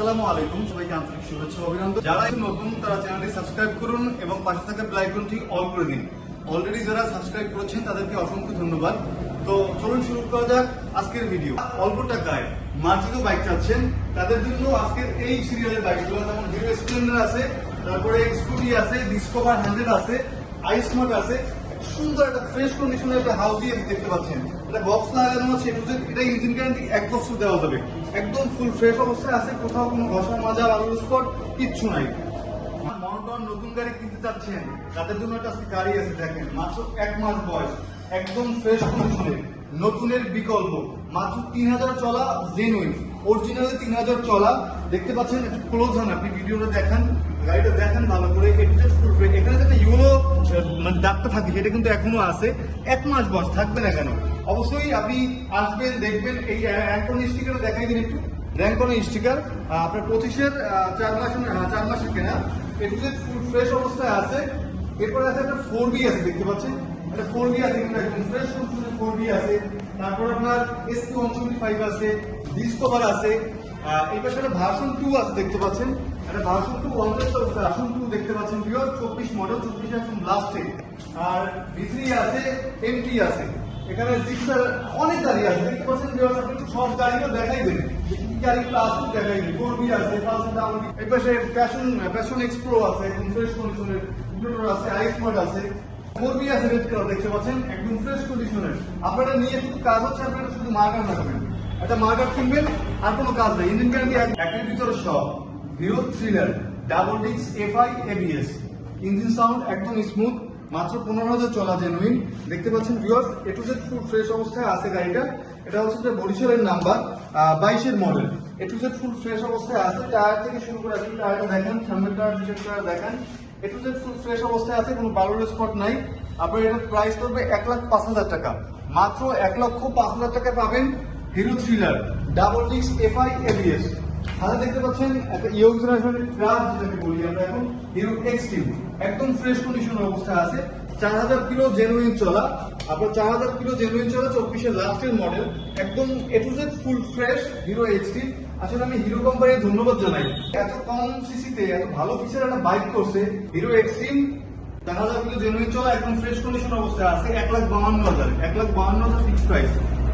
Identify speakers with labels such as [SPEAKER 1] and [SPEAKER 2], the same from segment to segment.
[SPEAKER 1] আসসালামু আলাইকুম, সবাইকে আন্তরিক শুভেচ্ছা অভিনন্দন। যারা নতুন, তারা চ্যানেলটি সাবস্ক্রাইব করুন এবং পাশে থাকা বেল আইকনটি অল করে দিন। অলরেডি যারা সাবস্ক্রাইব করেছেন, তাদেরকে অসংখ্য ধন্যবাদ। তো চলুন শুরু করা যাক আজকের ভিডিও। অল্প টাকায় মার্জিত বাইক চাচ্ছেন। তাদের জন্য আজকের এই সিরিয়ালের বাইকগুলো যেমন হিরো স্প্লেন্ডার আছে, তারপরে স্কুটি আছে ডিসকভার হান্ড্রেড আছে আইসমার্ট আছে সুন্দর একটা ফ্রেশ কন্ডিশনের একটা হাউস দেখতে পাচ্ছেন। এটা বক্স লাগানো আছে এটা ইঞ্জিন গ্যারান্টি এক বছর দেওয়া যাবে। একদম ফুল ফ্রেশ অবস্থায় আছে, কোথাও কোনো ঘষা মাজা আলু স্পট কিচ্ছু নাই। মনোটন নতুন গাড়ি কিনতে চাচ্ছেন, তাদের জন্য একটা গাড়ি আছে, দেখেন, মাত্র এক মাস বয়স, একদম ফ্রেশ কন্ডিশনে নতুনের বিকল্প, মাত্র তিন হাজার চলা জেনুইন অরিজিনালি তিন হাজার চলা। দেখতে পাচ্ছেন ক্লোজ হন আপনি ভিডিওটা দেখান। গাড়িটা দেখেন ভালো করে এখানে যেটা ইউরো মানে দাগটা থাকে, সেটা কিন্তু এখনও আছে। এক মাস বয়স, থাকবে না কেন? অবশ্যই আপনি আসবেন, দেখবেন, এই র্যাঙ্কন স্টিকার দেখাই দিন একটু। র্যাঙ্কন স্টিকার আপনার পঁচিশের চার মাস চার মাসের কেনা। এটু যে ফুল ফ্রেশ অবস্থায় আছে, এরপরে আছে একটা ফোর বি আছে, দেখতে পাচ্ছেন? একটা ফোর বি আছে কিন্তু একদম ফ্রেশ ফোর বি আছে। তারপর আপনার এস টু ওয়ান ফাইভ আছে। ডিসকভার আছে এই পাশে একটা ভার্সন টু আছে, দেখতে পাচ্ছেন? একটা ভার্সন দেখতে পাচ্ছেন পিওর চব্বিশ মডেল চব্বিশ একদম লাস্টে আর অনেক গাড়ি আছে। সব দেখাই প্যাশন এক্সপ্রো আছে একদম ফ্রেশ আছে আইস মড আছে। ফোর আছে দেখতে পাচ্ছেন একদম ফ্রেশ কন্ডিশনের আপনারা নিয়ে শুধু কাজ হচ্ছে, আপনারা শুধু মার্কার লাগাবেন। একটা মার্কার কিনবেন, আর কোনো কাজ নেই। ইঞ্জিন গ্যারান্টি একের ভিতরে সব। হিরো থ্রিলার ডাবল ডিক্স এফআই এবিএস ইঞ্জিন সাউন্ড একদম স্মুথ মাত্র পনেরো হাজার চলা জেনুইন দেখতে পাচ্ছেন viewers A to Z full fresh অবস্থায় আছে গাড়িটা। এটা হচ্ছে যে বরিশালের নাম্বার বাইশের model A to Z full fresh অবস্থায় আছে। টায়ার থেকে শুরু করে আপনি টায়ারটা দেখেন, সামনের টায়ার পিছনের টায়ার দেখেন। A to Z full fresh অবস্থায় আছে, কোনো বারোর স্পট নাই। আপনার এটার প্রাইস পড়বে এক লাখ পাঁচ হাজার টাকা। মাত্র এক লক্ষ পাঁচ হাজার টাকা পাবেন হিরো থ্রিলার ডাবল ডিক্স এফআই এবিএস হাতে দেখতে পাচ্ছেন একটা ইয়ং জেনারেশনের ক্রাশ যেটাকে বলি আমরা এখন হিরো এক্সট্রিম একদম ফ্রেশ কন্ডিশনের অবস্থায় আছে। চার হাজার কিলো জেনুইন চলা, আপনার চার হাজার কিলো জেনুইন চলা চব্বিশের লাস্টের মডেল একদম A to Z full fresh Hero Xtreme আসলে আমি হিরো কোম্পানির ধন্যবাদ জানাই। এত কম সিসিতে এত ভালো ফিচার একটা বাইক করছে হিরো এক্সট্রিম চার হাজার কিলো জেনুইন চলা, একদম ফ্রেশ কন্ডিশন অবস্থায় আছে, এক লাখ বাউন্ন হাজার, এক লাখ বাউন্ন হাজার ফিক্স প্রাইস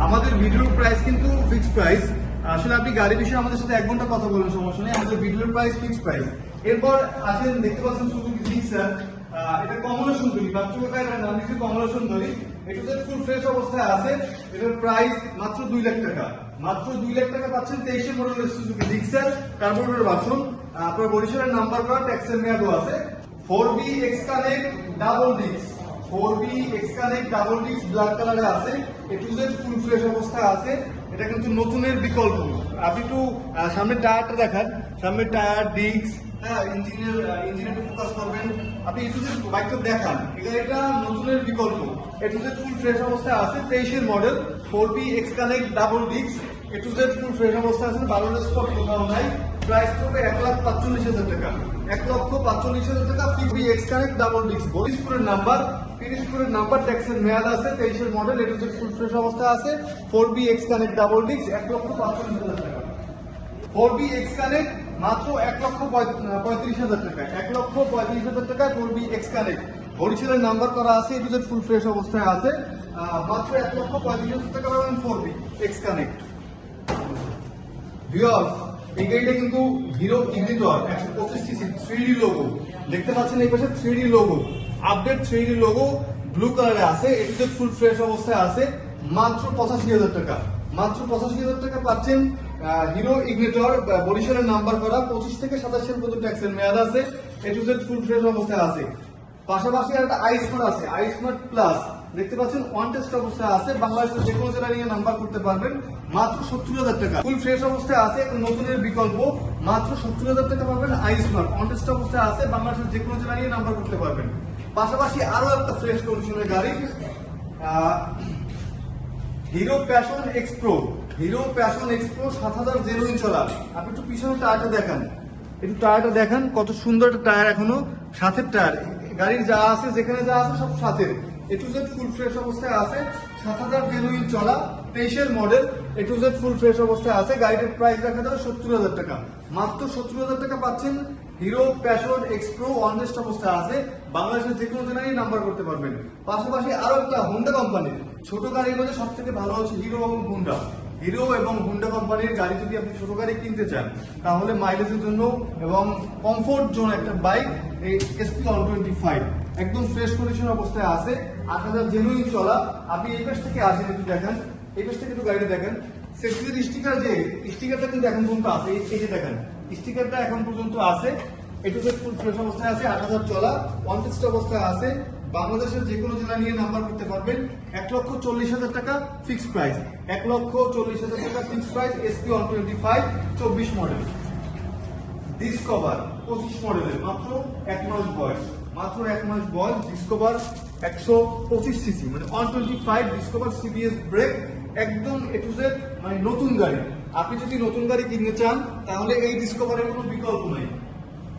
[SPEAKER 1] আমাদের ভিডিওর প্রাইস কিন্তু ফিক্স প্রাইস আসলে আপনি গাড়ি বিষয়ে আমাদের সাথে এক ঘণ্টা কথা বলবেন সমস্যা নেই। আমাদের ভিডিওর প্রাইস ফিক্স প্রাইস এরপর আসেন, দেখতে পাচ্ছেন শুধু সুজুকি জিক্সার এটা কমলা সুন্দরী বাচ্চা এটা নাম দিচ্ছে কমলা সুন্দরী। এটা ফুল ফ্রেশ অবস্থায় আছে। এটার প্রাইস মাত্র দুই লাখ টাকা। মাত্র দুই লাখ টাকা পাচ্ছেন তেইশে মডেলের সুজুকি কার্বোরেটর বাসন আপনার বরিশালের নাম্বার প্লেট ট্যাক্সের মেয়াদও আছে। Four B X double disc four B X double disc black কালারে আছে। A to Z full fresh অবস্থায় আছে। এটা কিন্তু নতুনের বিকল্প। আপনি একটু সামনের টায়ারটা দেখান। সামনের টায়ার, ডিস্ক। হ্যাঁ ইঞ্জিনের ইঞ্জিনে একটু ফোকাস করবেন। আপনি এ টু জেড বাইকটা দেখান। এটা নতুনের বিকল্প। এ টু ফুল ফ্রেশ অবস্থায় আছে model X connect double full আছে বারো প্রাইস এক পাঁচচল্লিশ হাজার টাকা। এক লক্ষ পাঁচচল্লিশ হাজার টাকা এক্স কানেক্ট ডাবল ডিস্ক বরিশপুরের নাম্বার তিরিশপুরের নাম্বার ট্যাক্সের মেয়াদ আছে, তেইশের মডেল এটা হচ্ছে ফুল ফ্রেশ অবস্থা আছে। Four B X connect double disc এক লক্ষ পাঁচচল্লিশ হাজার টাকা। ফোর বি এক্স কানেক্ট মাত্র এক লক্ষ পঁয়ত্রিশ হাজার টাকা। এক লক্ষ পঁয়ত্রিশ হাজার টাকা ফোর বি এক্স কানেক্ট বরিশালের নাম্বার করা আছে এটা হচ্ছে ফুল ফ্রেশ অবস্থায় আছে। মাত্র এক লক্ষ পঁয়ত্রিশ হাজার টাকা পাবেন four B X connect viewers এই গাড়িটা কিন্তু হিরো ইগনিটর একশো পঁচিশ সিসি থ্রি ডি লোগো দেখতে পাচ্ছেন এই পাশে three D logo update three logo blue কালারে আছে এটিতে ফুল ফ্রেশ অবস্থায় আছে। মাত্র পঁচাশি হাজার টাকা। মাত্র পঁচাশি হাজার টাকা পাচ্ছেন হিরো ইগনিটর বরিশালের নাম্বার করা পঁচিশ থেকে সাতাশ সাল পর্যন্ত ট্যাক্সের মেয়াদ আছে এটুতে ফুল ফ্রেশ অবস্থায় আছে। পাশাপাশি একটা আইসমার্ট আছে আইসমার্ট প্লাস দেখতে পাচ্ছেন ওয়ান টেস্ট অবস্থায় আছে, বাংলাদেশের যে কোনো জেলা নিয়ে নাম্বার করতে পারবেন। মাত্র সত্তর হাজার টাকা। ফুল ফ্রেশ অবস্থায় আছে নতুনের বিকল্প। মাত্র সত্তর হাজার টাকা পাবেন আইসমার্ট ওয়ান টেস্ট অবস্থায় আছে, বাংলাদেশের যে কোনো জেলা নিয়ে নাম্বার করতে পারবেন। পাশাপাশি আরও একটা ফ্রেশ কন্ডিশনের গাড়ি Hero Passion Xpro Hero Passion Xpro সাত হাজার জেরোইন চলা আপনি একটু পিছনে টায়ারটা দেখান। একটু টায়ারটা দেখান, কত সুন্দর একটা টায়ার এখনও, সাথের টায়ার। গাড়ির যা আছে, যেখানে যা আছে, সব সাথের। এটু জেড ফুল ফ্রেশ অবস্থায় আছে, সাত হাজার জেনুইন চলা তেইশের model A to Z full fresh অবস্থায় আছে। গাড়িটার প্রাইস রাখা যাবে সত্তর হাজার টাকা। মাত্র সত্তর হাজার টাকা পাচ্ছেন হিরো প্যাশন এক্সপ্রো ওয়ানডেস্ট অবস্থায় আছে। বাংলাদেশের যে কোনো জেলারই নাম্বার করতে পারবেন। পাশাপাশি আরও একটা হোন্ডা কোম্পানির ছোট গাড়ির মধ্যে সব থেকে ভালো হচ্ছে হিরো এবং হোন্ডা হিরো এবং হুন্ডা কোম্পানির গাড়ি যদি আপনি ছোট গাড়ি কিনতে চান, তাহলে মাইলেজের জন্য এবং কমফোর্ট জোন একটা বাইক এই এসপি ওয়ান টোয়েন্টি ফাইভ একদম ফ্রেশ কন্ডিশন অবস্থায় আছে। আট হাজার জেনুইন চলা। আপনি এই পাশ থেকে আসেন একটু দেখেন। এই পাশ থেকে গাড়িটা দেখেন। সেফটির স্টিকার যে স্টিকারটা কিন্তু এখন পর্যন্ত আছে। এই যে দেখেন স্টিকারটা এখন পর্যন্ত আছে। এটু ফুল ফ্রেশ অবস্থায় আছে, আট হাজার চলা পঞ্চাশটা অবস্থায় আছে। বাংলাদেশের যে কোনো জেলা নিয়ে নাম্বার করতে পারবেন। এক লক্ষ চল্লিশ হাজার টাকা ফিক্সড প্রাইস এক লক্ষ চল্লিশ হাজার টাকা fixed price SP one twenty five চব্বিশ মডেল ডিসকভার পঁচিশ মডেলের মাত্র এক মাস বয়স। মাত্র এক মাস বয়স ডিসকভার একশো পঁচিশ সিসি মানে one twenty five Discover CBS brake একদম এ টু জেড মানে নতুন গাড়ি। আপনি যদি নতুন গাড়ি কিনতে চান, তাহলে এই ডিসকভারের কোনো বিকল্প নেই।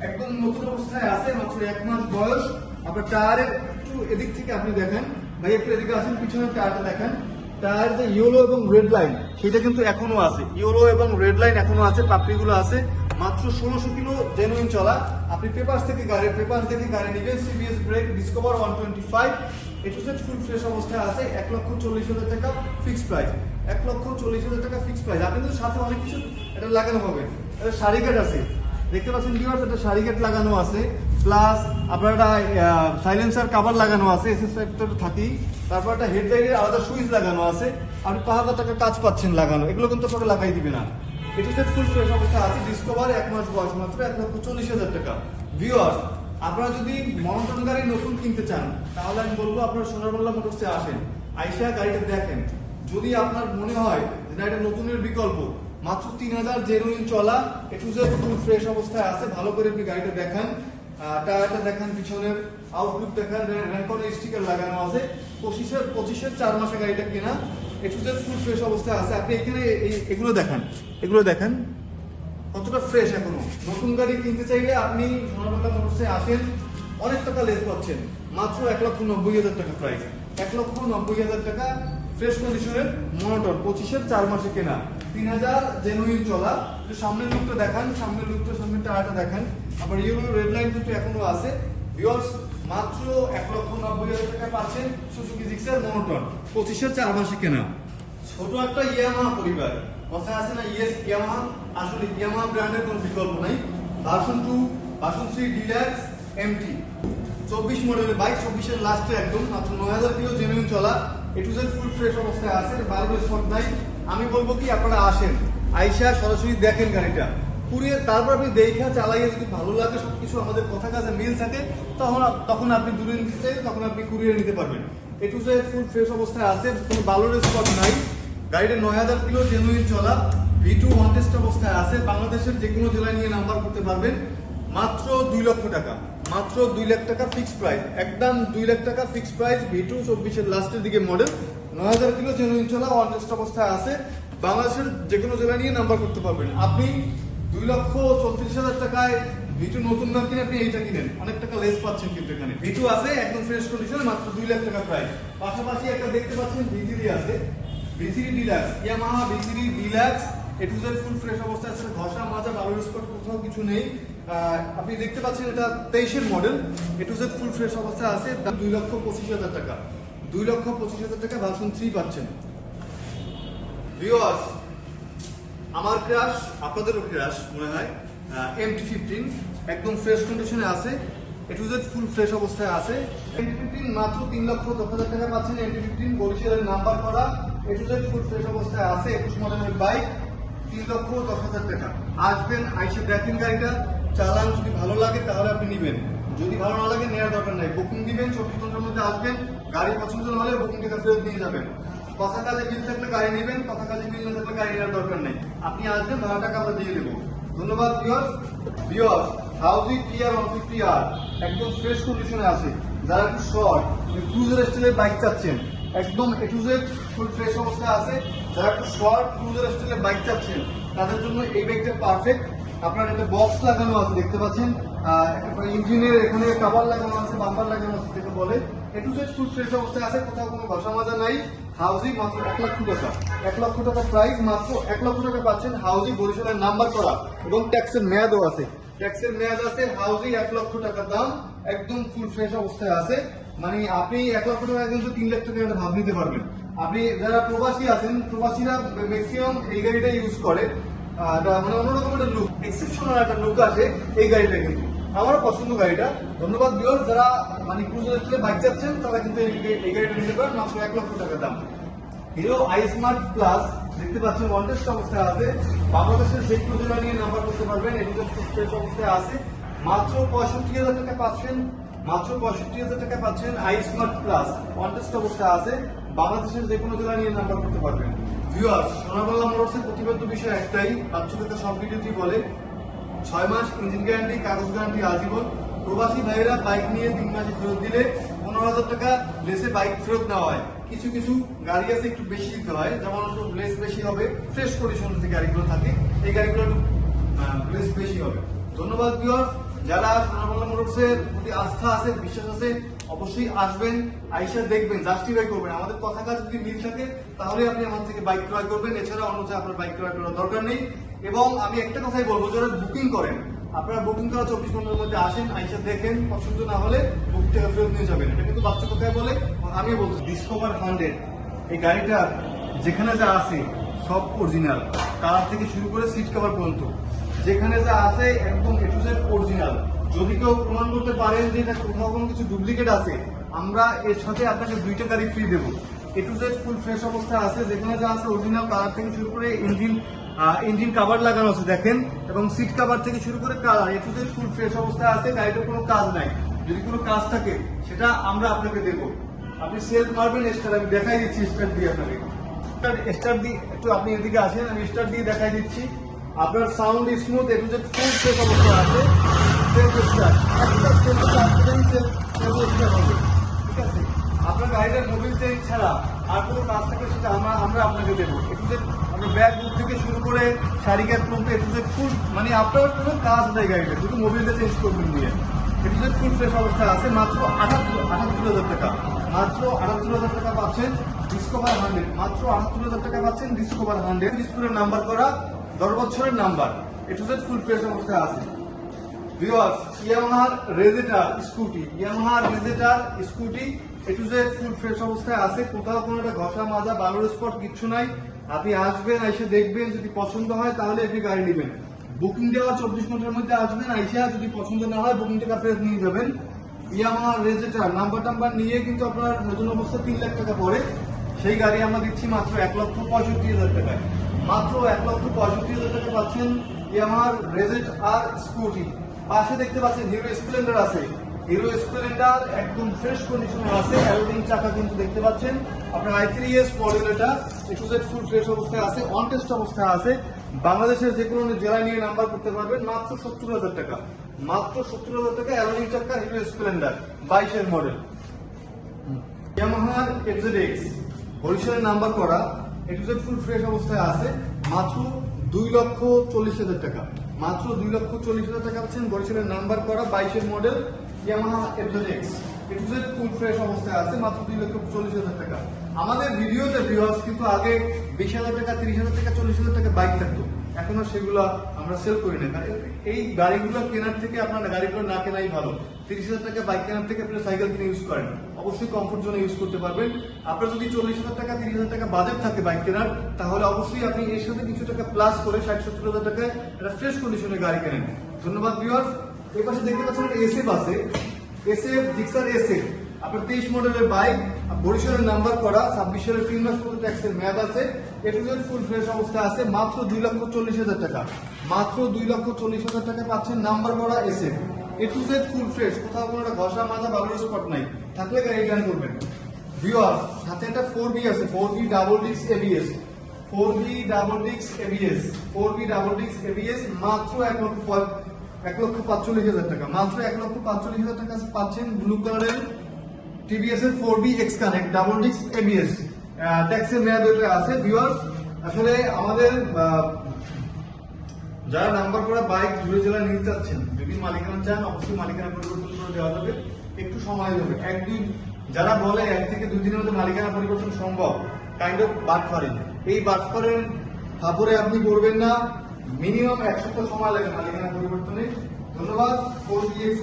[SPEAKER 1] একদম নতুন অবস্থায় আছে, মাত্র এক মাস বয়স। আপনার টায়ারের একটু এদিক থেকে আপনি দেখেন। ভাই, একটু এদিকে আসেন, পিছনের টায়ারটা দেখেন। টায়ার যে ইয়েলো এবং রেড লাইন সেটা কিন্তু এখনও আছে। ইয়েলো এবং রেড লাইন এখনও আছে, পাপড়িগুলো আছে। মাত্র ষোলোশো কিলো জেনুইন চলা। আপনি পেপার থেকে গাড়ির পেপার থেকে গাড়ি নেবেন CBS brake Discover one twenty five set full fresh অবস্থায় আছে, এক লক্ষ চল্লিশ হাজার টাকা ফিক্স প্রাইস এক লক্ষ চল্লিশ হাজার টাকা ফিক্স প্রাইস আপনি কিন্তু সাথে অনেক কিছু এটা লাগানো হবে। এটা শাড়ি কাট আছে। দেখতে পাচ্ছেন ভিউয়ার্স একটা শাড়ি গেট লাগানো আছে। প্লাস আপনার একটা সাইলেন্সার কাভার লাগানো আছে, এসএস ফ্যাক্টর থাকি। তারপর একটা হেডলাইটের আলাদা সুইচ লাগানো আছে। আপনি পাঁচ হাজার টাকা কাজ পাচ্ছেন লাগানো। এগুলো কিন্তু আপনাকে লাগাই দিবে না। এটি ফুল ফ্রেশ অবস্থা আছে ডিসকভার এক মাস বয়স মাত্র এক লক্ষ চল্লিশ হাজার টাকা। ভিউয়ার্স আপনারা যদি মনোটন গাড়ি নতুন কিনতে চান, তাহলে আমি বলব আপনারা সোনারবাংলা মোটরসে আসেন। আইসা গাড়িটা দেখেন। যদি আপনার মনে হয় যে না, এটা নতুনের বিকল্প, মাত্র তিন হাজার জেনুইন চলা একটু যে ফুল ফ্রেশ অবস্থায় আছে, ভালো করে আপনি গাড়িটা দেখান। টায়ারটা দেখান, পিছনের আউটলুক দেখান র্যাঙ্কন স্টিকার লাগানো আছে। পঁচিশের পঁচিশের চার মাসে গাড়িটা কেনা একটু যে ফুল ফ্রেশ অবস্থায় আছে। আপনি এখানে এগুলো দেখান। এগুলো দেখেন। কতটা ফ্রেশ এখনও? নতুন গাড়ি কিনতে চাইলে আপনি মোটরসে আসেন, অনেক টাকা লেস পাচ্ছেন। মাত্র এক লক্ষ নব্বই হাজার টাকা প্রাইস এক লক্ষ নব্বই হাজার টাকা ফ্রেশ কন্ডিশনের মনোটর পঁচিশের চার মাসে কেনা। তিন হাজার জেনুইন চলা। সামনের লুকটা দেখান, সামনের লুকটা সামনের টায়ারটা দেখান। আবার ইউরো রেড লাইন কিন্তু এখনও আছে। ভিউয়ার্স মাত্র এক লক্ষ নব্বই হাজার টাকা পাচ্ছেন সুজুকি জিক্সার মনোটন পঁচিশের চার মাসে কেনা। ছোট একটা ইয়ামা পরিবার। কথা আছে না ইয়েস ইয়ামাহা, আসলে ইয়ামাহা ব্র্যান্ডের কোনো বিকল্প নাই। Version two version three Deluxe MT চব্বিশ মডেলের বাইক চব্বিশের লাস্টে একদম, মাত্র নয় হাজার কিলো জেনুইন চলা। এটু জেড ফুল ফ্রেশ অবস্থায় আছে বারোর স্পট নাই। আমি বলব কি, আপনারা আসেন, আইসা সরাসরি দেখেন গাড়িটা। পুরিয়ে তারপর আপনি দেখা চালাইয়ে যদি ভালো লাগে সবকিছু আমাদের কথা কাছে মিল থাকে, তখন তখন আপনি দূরে নিতে চাইলে তখন আপনি কুরিয়ে নিতে পারবেন। এটু যে ফুল ফ্রেশ অবস্থায় আছে, কোনো বালোর স্পট নাই। গাড়িটা নয় হাজার কিলো জেনুইন চলা ভি টু ওয়ান টেস্ট অবস্থায় আছে, বাংলাদেশের যে কোনো জেলায় নিয়ে নাম্বার করতে পারবেন। মাত্র দুই লক্ষ টাকা, মাত্র দুই লাখ টাকা ফিক্স প্রাইস একদম দুই লাখ টাকা ফিক্স প্রাইস ভি টু চব্বিশের লাস্টের দিকে মডেল নয় হাজার কিলো জেনুইন চলা ওয়ান টেস্ট অবস্থায় আছে। বাংলাদেশের যে কোনো জেলায় নিয়ে নাম্বার করতে পারবেন। আপনি দুই লক্ষ চৌত্রিশ হাজার টাকায় ভিটু নতুন না কিনে আপনি এইটা কিনেন। অনেক টাকা লেস পাচ্ছেন কিন্তু এখানে। ভিটু আছে, একদম ফ্রেশ কন্ডিশনে মাত্র দুই লাখ টাকা প্রাইস পাশাপাশি একটা দেখতে পাচ্ছেন ভিথিরি আছে। V three Deluxe Yamaha V three Deluxe A to Z full fresh অবস্থায় আছে ঘষা মাজা বালুর স্পট কোথাও কিছু নেই। আপনি দেখতে পাচ্ছেন এটা তেইশের model A to Z full fresh অবস্থায় আছে দুই লক্ষ পঁচিশ হাজার টাকা। দুই লক্ষ পঁচিশ হাজার টাকা ভার্সন থ্রি পাচ্ছেন। ভিওয়ার্স আমার ক্রাশ আপনাদেরও ক্রাশ মনে হয় এমটি ফিফটিন একদম ফ্রেশ কন্ডিশনে আছে এটু জেড ফুল ফ্রেশ অবস্থায় আছে। এমটি ফিফটিন মাত্র তিন লক্ষ দশ হাজার টাকা পাচ্ছেন এমটি ফিফটিন বরিশালের নাম্বার করা এটু ফুল ফ্রেশ অবস্থায় আছে বাইক তিন লক্ষ দশ হাজার টাকা। আসবেন, আইসে দেখেন গাড়িটা। চালান যদি ভালো লাগে, তাহলে আপনি নেবেন। যদি ভালো না লাগে, নেওয়ার দরকার নাই। বুকিং দিবেন, চব্বিশ ঘণ্টার মধ্যে আসবেন। গাড়ি পছন্দ হলে বুকিং ফেরত নিয়ে যাবেন। কথা কাজে মিল থাকলে গাড়ি নেবেন কথা কাজে মিল না গাড়ি নেওয়ার দরকার নেই। আপনি আসবেন, ভাড়া টাকা দিয়ে দেবো। ধন্যবাদ ভিওর্স ভিওর্স হাউজি টিআর ওয়ান একদম ফ্রেশ কন্ডিশনে আছে। যারা একটু শর্ট ক্রুজার স্টাইলের বাইক চাচ্ছেন একদম এটুজেড ফুল ফ্রেশ অবস্থায় আছে। যারা একটু শর্ট ক্রুজার স্টাইলের বাইক চাচ্ছেন, তাদের জন্য এই বাইকটা পারফেক্ট আপনার একটা বক্স লাগানো আছে, দেখতে পাচ্ছেন। ইঞ্জিনের এখানে কাভার লাগানো আছে বাম্পার লাগানো আছে, যেটা বলে। এটু জেড ফুল ফ্রেশ অবস্থায় আছে, কোথাও কোনো ঘষা মাজা নাই। হাউজিং মাত্র এক লক্ষ টাকা। এক লক্ষ টাকা প্রাইস মাত্র এক লক্ষ টাকা পাচ্ছেন হাউজিং বরিশালের নাম্বার করা। এবং ট্যাক্সের মেয়াদও আছে। ট্যাক্সের মেয়াদ আছে হাউজিং এক লক্ষ টাকা দাম, একদম ফুল ফ্রেশ অবস্থায় আছে। মানে আপনি এক লক্ষ টাকা কিন্তু তিন লাখ টাকা ভাব নিতে পারবেন। আপনি যারা প্রবাসী আছেন, প্রবাসীরা ম্যাক্সিমাম এই গাড়িটা ইউজ করে। মানে অন্যরকম একটা লুক এক্সেপশনাল একটা লুক আছে এই গাড়িটা কিন্তু। আমার পছন্দ গাড়িটা। ধন্যবাদ বিয়র যারা মানে ক্রুজার স্কুলে বাইক যাচ্ছেন তারা কিন্তু এই গাড়িটা নিতে পারেন, মাত্র এক লক্ষ টাকা দাম। হিরো আই স্মার্ট প্লাস দেখতে পাচ্ছেন ওয়ান্টেস্ট অবস্থায় আছে। বাংলাদেশের সেই প্রযোজনা নিয়ে নাম্বার করতে পারবেন। ফ্রেশ অবস্থায় আছে। মাত্র পঁয়ষট্টি হাজার টাকা পাচ্ছেন মাত্র পঁয়ষট্টি হাজার টাকা পাচ্ছেন আই স্মার্ট প্লাস ওয়ান্টেস্ট অবস্থায় আছে। বাংলাদেশের যে কোনো জেলা নিয়ে নাম্বার করতে পারবেন। ভিউয়ার্স সোনাবাংলা মোটরসের প্রতিবাদ্য বিষয় একটাই বাচ্চাদেরকে সব ভিডিওতেই বলে, ছয় মাস ইঞ্জিন গ্যারান্টি কাগজ গ্যারান্টি আজীবন। প্রবাসী ভাইয়েরা বাইক নিয়ে তিন মাসে ফেরত দিলে পনেরো হাজার টাকা লেসে বাইক ফেরত নেওয়া হয়। কিছু কিছু গাড়ি আছে একটু বেশি দিতে হয়, যেমন লেস বেশি হবে ফ্রেশ কন্ডিশন যে গাড়িগুলো থাকে, এই গাড়িগুলো লেস বেশি হবে। ধন্যবাদ বিয়র যারা সোনাবাংলা মোটরসের প্রতি আস্থা আছে, বিশ্বাস আছে, অবশ্যই আসবেন, আইসা দেখবেন জাস্টিফাই করবেন। আমাদের কথা কাজ যদি মিল থাকে, তাহলে আপনি আমার থেকে বাইক ক্রয় করবেন। এছাড়া অন্যথায় আপনার বাইক ক্রয় করার দরকার নেই। এবং আমি একটা কথাই বলব, যারা বুকিং করেন, আপনারা বুকিং করা চব্বিশ ঘণ্টার মধ্যে আসেন, আইসা দেখেন, পছন্দ না হলে বুক থেকে ফেরত নিয়ে যাবেন। এটা কিন্তু বাচ্চা কথায় বলে আমি বলছি। ডিসকভার হান্ড্রেড এই গাড়িটা যেখানে যা আছে, সব অরিজিনাল কালার থেকে শুরু করে সিট কভার পর্যন্ত। যেখানে যা আছে, একদম এ টু জেড অরিজিনাল। যদি কেউ প্রমাণ করতে পারেন যে এটা কোথাও কোনো কিছু ডুপ্লিকেট আছে, আমরা এর সাথে আপনাকে দুইটা গাড়ি ফ্রি দেবো। A to Z full fresh অবস্থায় আছে, যেখানে যা আছে অরিজিনাল কালার থেকে শুরু করে ইঞ্জিন ইঞ্জিন কাভার লাগানো আছে, দেখেন। এবং সিট কাভার থেকে শুরু করে colour A to Z full fresh অবস্থায় আছে গাড়িটার কোনো কাজ নাই। যদি কোনো কাজ থাকে, সেটা আমরা আপনাকে দেবো। আপনি সেলফ মারবেন স্টার আমি দেখাই দিচ্ছি স্টার দিয়ে আপনাকে। স্টার দিয়ে একটু আপনি এদিকে আসেন, আমি স্টার দিয়ে দেখাই দিচ্ছি। আপনার sound smooth A to Z full fresh অবস্থায় আছে। একটা ঠিক আছে? আপনার গাড়িটার মোবিল চেঞ্জ ছাড়া আর কোনো কাজ থাকে সেটা আমরা আমরা আপনাকে দেবো। একটু যে আপনার ব্যাগ বুক থেকে শুরু করে শাড়িকার পর্যন্ত একটু যে ফুল মানে আপনার কোনো কাজ নেই গাড়িটা শুধু মোবিলটা চেঞ্জ করবেন দিয়ে। একটু যে ফুল ফ্রেশ অবস্থায় আছে, মাত্র আটাত্তর আটাত্তর হাজার টাকা। মাত্র আটাত্তর হাজার টাকা পাচ্ছেন ডিসকভার হান্ড্রেড মাত্র আটাত্তর হাজার টাকা পাচ্ছেন ডিসকভার হান্ড্রেড ডিসপ্লে নাম্বার করা দশ বছরের নাম্বার। একটু যে ফুল ফ্রেশ অবস্থায় আছে। ভিউয়ার্স ইয়ামাহার রেজেটার স্কুটি ইয়ামাহার রেজেটার স্কুটি একটু যে ফুল ফ্রেশ অবস্থায় আছে। কোথাও কোনো একটা ঘষা, মাজা, বালুর স্পট, কিচ্ছু নাই। আপনি আসবেন, এসে দেখবেন, যদি পছন্দ হয় তাহলে আপনি গাড়ি নেবেন। বুকিং দেওয়া চব্বিশ ঘণ্টার মধ্যে আসবেন, আইসা যদি পছন্দ না হয় বুকিং টাকা ফেরত নিয়ে যাবেন। ইয়ামাহার রেজেটার নাম্বার টাম্বার নিয়ে কিন্তু আপনার নতুন অবস্থা তিন লাখ টাকা পড়ে। সেই গাড়ি আমরা দিচ্ছি মাত্র এক লক্ষ পঁয়ষট্টি হাজার টাকায়। মাত্র এক লক্ষ পঁয়ষট্টি হাজার টাকা পাচ্ছেন ইয়ামাহার রেজেট আর স্কুটি। পাশে দেখতে পাচ্ছেন হিরো স্প্লেন্ডার আছে। হিরো স্প্লেন্ডার একদম ফ্রেশ কন্ডিশনে আছে অ্যালোডিং চাকা কিন্তু দেখতে পাচ্ছেন। আপনার আই থ্রি এস মডেল এটা ফুল ফ্রেশ অবস্থায় আছে অন টেস্ট অবস্থায় আছে। বাংলাদেশের যে কোনো জেলা নিয়ে নাম্বার করতে পারবেন মাত্র সত্তর হাজার টাকা। মাত্র সত্তর হাজার টাকা অ্যালোডিং চাকা, হিরো স্প্লেন্ডার, বাইশের মডেল। ইয়ামাহার এক্স বরিশালের নাম্বার করা। এক্সেড ফুল ফ্রেশ অবস্থায় আছে। মাত্র দুই লক্ষ চল্লিশ হাজার টাকা। মাত্র দুই লক্ষ চল্লিশ হাজার টাকা পাচ্ছেন বরিশালের নাম্বার করা বাইশের model Yamaha X full fresh অবস্থায় আছে, মাত্র দুই লক্ষ চল্লিশ হাজার টাকা। আমাদের ভিডিওতে ভিউয়ার্স কিন্তু আগে বিশ হাজার টাকা, তিরিশ হাজার টাকা, চল্লিশ হাজার টাকা বাইক থাকতো। এখনও সেগুলো আমরা সেল করি না। এই গাড়িগুলো কেনার থেকে আপনার গাড়িগুলো না কেনাই ভালো। তিরিশ হাজার টাকা বাইক কেনার থেকে আপনি সাইকেল কিনে ইউজ করেন। অবশ্যই কমফোর্ট জোনে ইউজ করতে পারবেন। আপনার যদি চল্লিশ হাজার টাকা, তিরিশ হাজার টাকা বাজেট থাকে বাইক কেনার তাহলে অবশ্যই আপনি এর সাথে কিছু টাকা প্লাস করে ষাট সত্তর হাজার টাকায় একটা ফ্রেশ কন্ডিশনের গাড়ি কেনেন। ধন্যবাদ ভিউয়ার্স এই পাশে দেখতে পাচ্ছেন একটা এসএফ আছে। SF Gixxer SF. আপনার তেইশ মডেলের বাইক বরিশালের নাম্বার করা, ছাব্বিশ সালের তিন মাস পর্যন্ত ট্যাক্সের ম্যাপ আছে। এটু ফুল ফ্রেশ অবস্থা আছে, মাত্র দুই লক্ষ চল্লিশ হাজার টাকা। মাত্র দুই লক্ষ চল্লিশ হাজার টাকা পাচ্ছেন নাম্বার করা এসে A to Z full fresh কোথাও কোনো একটা ঘষা মাজা বালুর স্পট নাই। থাকলে গাড়ি রিটার্ন করবেন। ভিওয়ার সাথে একটা ফোর বি আছে ফোর বি ডাবল ডিক্স এবিএস ফোর বি ডাবল ডিক্স এবিএস ফোর বি ডাবল ডিক্স এবিএস মাত্র এক লক্ষ এক লক্ষ পাঁচচল্লিশ হাজার টাকা। মাত্র এক লক্ষ পাঁচচল্লিশ হাজার টাকা পাচ্ছেন ব্লু কালারের টিভিএস এর four B X connect double disc ABS ট্যাক্সের মেয়াদ আছে ভিউয়ার্স আসলে আমাদের যারা নাম্বার করা বাইক জুড়ে জেলা নিতে চাচ্ছেন, যদি মালিকানা চান, অবশ্যই মালিকানা পরিবর্তন করে দেওয়া যাবে। একটু সময় যাবে একদিন যারা বলে এক থেকে দুই দিনের মধ্যে মালিকানা পরিবর্তন সম্ভব কাইন্ড অফ বাটফারিং এই বাটফারের ফাপরে আপনি করবেন না। মিনিমাম এক সপ্তাহ সময় লাগে মালিকানা পরিবর্তনে। ধন্যবাদ।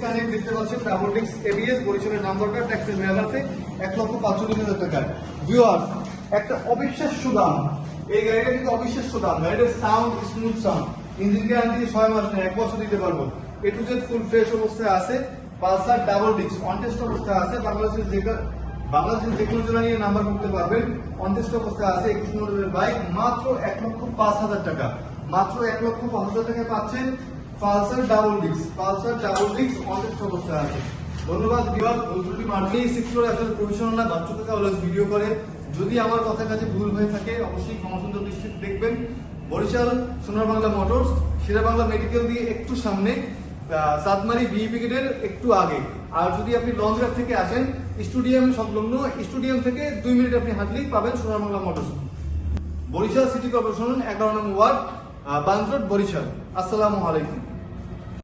[SPEAKER 1] কানেক্ট দেখতে পাচ্ছেন ডাবল এবিএস বরিশালের নাম্বারটা ট্যাক্সের মেয়াদ আছে। এক লক্ষ পাঁচচল্লিশ হাজার টাকায়। ভিউয়ার্স, একটা অবিশ্বাস্য দাম। এই গাড়িটা কিন্তু অবিশ্বাস্য দাম। গাড়িটার সাউন্ড স্মুথ সাউন্ড ছয় এক বছর দিতে পারব। এ টু ফুল অবস্থায় পালসার ডাবল অবস্থায় বাংলাদেশের যে বাংলাদেশের নিয়ে করতে পারবেন। অবস্থায় বাইক মাত্র এক লক্ষ পাঁচ হাজার টাকা। মাত্র এক লক্ষ পাচ্ছেন পালসার ডাবল পালসার ডাবল অবস্থায় ধন্যবাদ প্রফেশনাল না ভিডিও করে। যদি আমার কথার কাছে ভুল হয়ে থাকে, অবশ্যই ক্ষমাসুন্দর দৃষ্টিতে দেখবেন। বরিশাল সোনার বাংলা মোটরস সেরা বাংলা মেডিকেল দিয়ে একটু সামনে সাতমারি বিইপি গেটের একটু আগে। আর যদি আপনি লঞ্চঘাট থেকে আসেন, স্টুডিয়াম সংলগ্ন, স্টুডিয়াম থেকে দুই মিনিট আপনি হাঁটলেই পাবেন সোনার Bangla Motors. Barishal city corporation, এগারো নম্বর ওয়ার্ড বান্দ্রট বরিশাল। আসসালামু আলাইকুম।